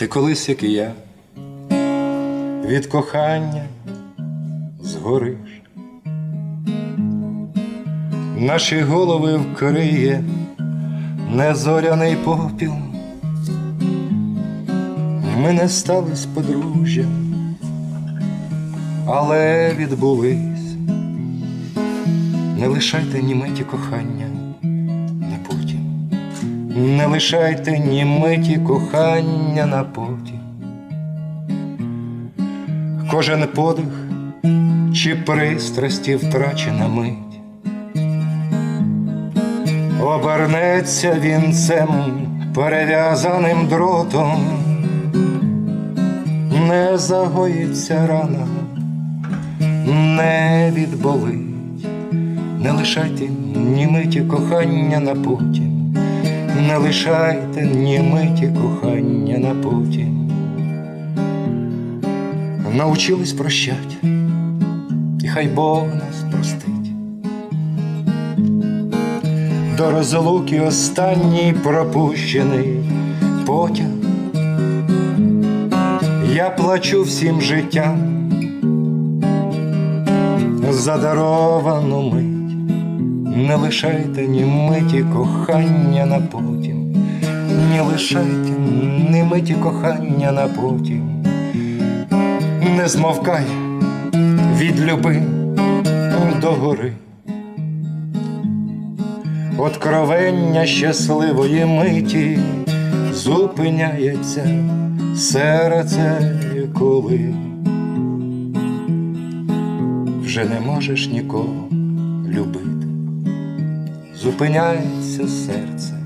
Ти колись, як і я, від кохання згориш, наші голови вкриє незоряний попіл. Ми не стали з подружжям, але відбулись. Не лишайте ні миті кохання не лишайте ні миті кохання на потім. Кожен подих чи пристрасті втрачена мить, обернеться вінцем перев'язаним дротом, не загоїться рана, не відболить. Не лишайте ні миті кохання на потім, не лишайте ні миті кохання на потім. Научились прощать, і хай Бог нас простить. До розлуки останній пропущений потяг. Я плачу всім життям за даровану мить. Не лишайте ні миті кохання на потім, не лишайте ні миті кохання на потім, не змовкай від люби до гори, Откровення щасливої миті зупиняється серце, коли вже не можеш нікого любити зупиняється серце,